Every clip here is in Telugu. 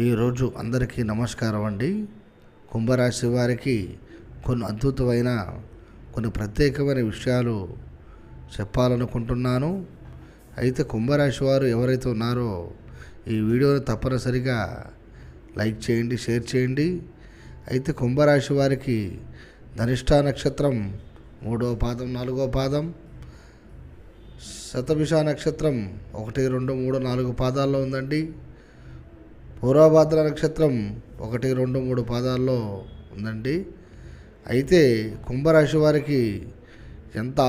ఈరోజు అందరికీ నమస్కారం అండి. కుంభరాశి వారికి కొన్ని అద్భుతమైన కొన్ని ప్రత్యేకమైన విషయాలు చెప్పాలనుకుంటున్నాను. అయితే కుంభరాశి వారు ఎవరైతే ఉన్నారో ఈ వీడియోను తప్పనిసరిగా లైక్ చేయండి షేర్ చేయండి. అయితే కుంభరాశి వారికి ధనిష్ట నక్షత్రం మూడవ పాదం నాలుగవ పాదం. శతభిష నక్షత్రం ఒకటి రెండు మూడు నాలుగు పాదాల్లో ఉందండి. పూర్వభాద్ర నక్షత్రం ఒకటి రెండు మూడు పాదాల్లో ఉందండి. అయితే కుంభరాశి వారికి ఎంత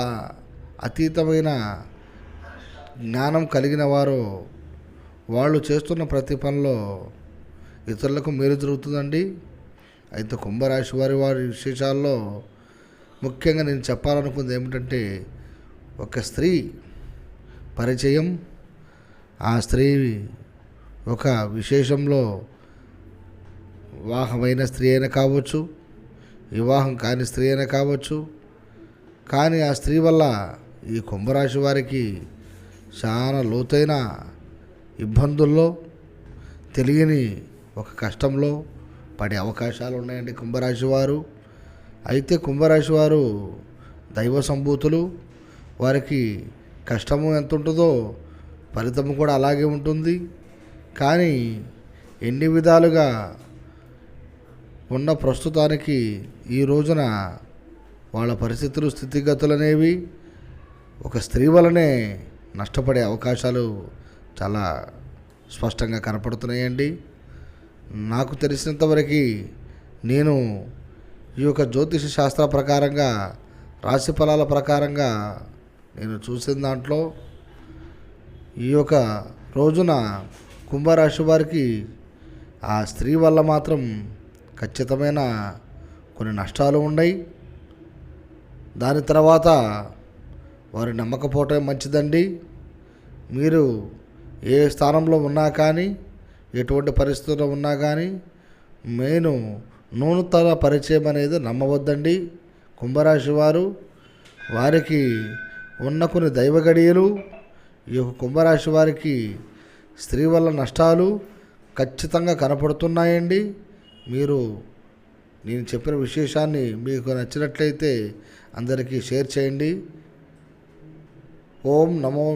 అతీతమైన జ్ఞానం కలిగిన వారో వాళ్ళు చేస్తున్న ప్రతి పనిలో ఇతరులకు మేలు జరుగుతుందండి. అయితే కుంభరాశి వారి వారి విశేషాల్లో ముఖ్యంగా నేను చెప్పాలనుకుంది ఏమిటంటే ఒక స్త్రీ పరిచయం ఆ స్త్రీ ఒక విశేషంలో వివాహమైన స్త్రీ అయినా కావచ్చు వివాహం కాని స్త్రీ అయినా కావచ్చు. కానీ ఆ స్త్రీ వల్ల ఈ కుంభరాశి వారికి చాలా లోతైన ఇబ్బందుల్లో తెలియని ఒక కష్టంలో పడే అవకాశాలు ఉన్నాయండి కుంభరాశి వారు. అయితే కుంభరాశి వారు దైవ సంభూతులు వారికి కష్టము ఎంత ఉంటుందో ఫలితము కూడా అలాగే ఉంటుంది. కానీ ఎన్ని విధాలుగా ఉన్న ప్రస్తుతానికి ఈ రోజున వాళ్ళ పరిస్థితులు స్థితిగతులు అనేవి ఒక స్త్రీ వలనే నష్టపడే అవకాశాలు చాలా స్పష్టంగా కనపడుతున్నాయండి. నాకు తెలిసినంతవరకు నేను ఈ యొక్క జ్యోతిష శాస్త్ర ప్రకారంగా రాశి ఫలాల ప్రకారంగా నేను చూసిన దాంట్లో ఈ యొక్క రోజున కుంభరాశి వారికి ఆ స్త్రీ వల్ల మాత్రం ఖచ్చితమైన కొన్ని నష్టాలు ఉన్నాయి దాని తర్వాత వారి నమ్మకపోవటం మంచిదండి. మీరు ఏ స్థానంలో ఉన్నా కానీ ఎటువంటి పరిస్థితుల్లో ఉన్నా కానీ నేను నూనెతల పరిచయం అనేది నమ్మవద్దండి. కుంభరాశి వారు వారికి ఉన్న కొన్ని దైవ గడియలు ఈ యొక్క కుంభరాశి వారికి స్త్రీ వల్ల నష్టాలు ఖచ్చితంగా కనపడుతున్నాయండి. మీరు నేను చెప్పిన విశేషాన్ని మీకు నచ్చినట్లయితే అందరికీ షేర్ చేయండి. ఓం నమో